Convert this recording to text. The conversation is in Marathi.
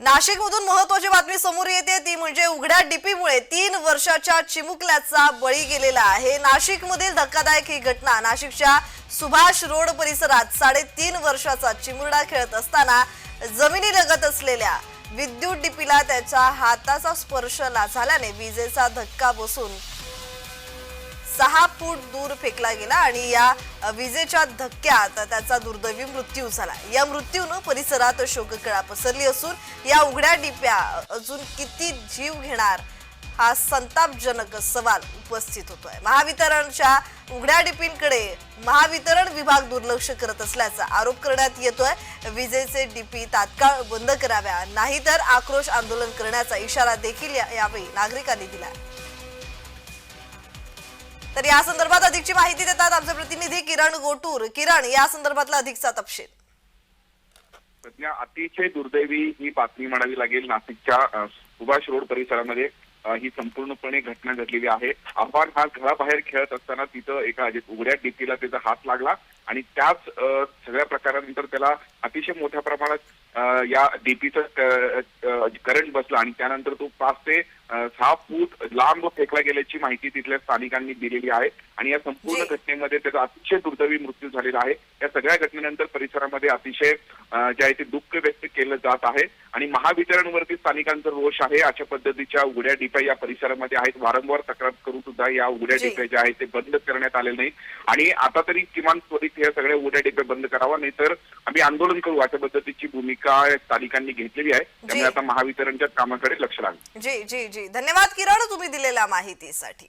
नाशिकमधून महत्वाची बातमी समोर येते. ती म्हणजे उघड्या डीपीमुळे तीन वर्षाच्या चिमुकल्याचा बळी गेलेला आहे. नाशिकमधील धक्कादायक ही घटना नाशिकच्या सुभाष रोड परिसरात साडेतीन वर्षाचा चिमुरडा खेळत असताना जमिनीलगत असलेल्या विद्युत डीपीला त्याच्या हाताचा स्पर्श ला- झाल्याने विजेचा धक्का बसून सहा फूट दूर फेकला गेला आणि या विजेच्या धक्क्यात त्याचा दुर्दैवी मृत्यू झाला. या मृत्यूनं परिसरात शोककळा पसरली असून या उघड्या डिप्या अजून किती जीव घेणार हा संतापजनक सवाल उपस्थित होतोय. महावितरणच्या उघड्या डिपींकडे महावितरण विभाग दुर्लक्ष करत असल्याचा आरोप करण्यात येतोय. विजेचे डीपी तात्काळ बंद कराव्या नाहीतर आक्रोश आंदोलन करण्याचा इशारा देखील या- यावेळी नागरिकांनी दिला तर या संदर्भात अधिकची माहिती देतात आमचे प्रतिनिधी किरण गोटूर. किरण या संदर्भातला अधिकचा तपशील. सध्या अतिशय दुर्दैवी ही बातमी म्हणावी लागेल. नाशिकच्या सुभाष रोड परिसरामध्ये ही संपूर्णपणे घटना घडलेली आहे. अफान हा घराबाहेर खेळत असताना तिथं एका उघड्या डिकीला त्याचा हात लागला आणि त्याच सगळ्या प्रकारानंतर त्याला अतिशय मोठ्या प्रमाणात या डीपीचं करंट बसला आणि त्यानंतर तो पाच ते सहा फूट लांब फेकला गेल्याची माहिती तिथल्या स्थानिकांनी दिलेली आहे. आणि या संपूर्ण. घटनेमध्ये त्याचा अतिशय दुर्दैवी मृत्यू झालेला आहे. या सगळ्या घटनेनंतर परिसरामध्ये अतिशय जे आहे ते दुःख व्यक्त केलं जात आहे. आणि महावितरणवरती स्थानिकांचा रोष आहे. अशा पद्धतीच्या उघड्या डिप्या या परिसरामध्ये आहेत. वारंवार तक्रार करून सुद्धा या उघड्या. डिप्या ज्या आहेत ते बंद करण्यात आले नाही आणि आता तरी किमान त्वरित या सगळ्या उघड्या डिप्या बंद करावा. नाही तर आम्ही आंदोलन करू. अशा पद्धतीची भूमिका स्थानिकांनी घेतलेली आहे. त्यामुळे आता महावितरणच्या कामाकडे लक्ष लागेल. जी जी जी. धन्यवाद किरण तुम्ही दिलेल्या माहितीसाठी.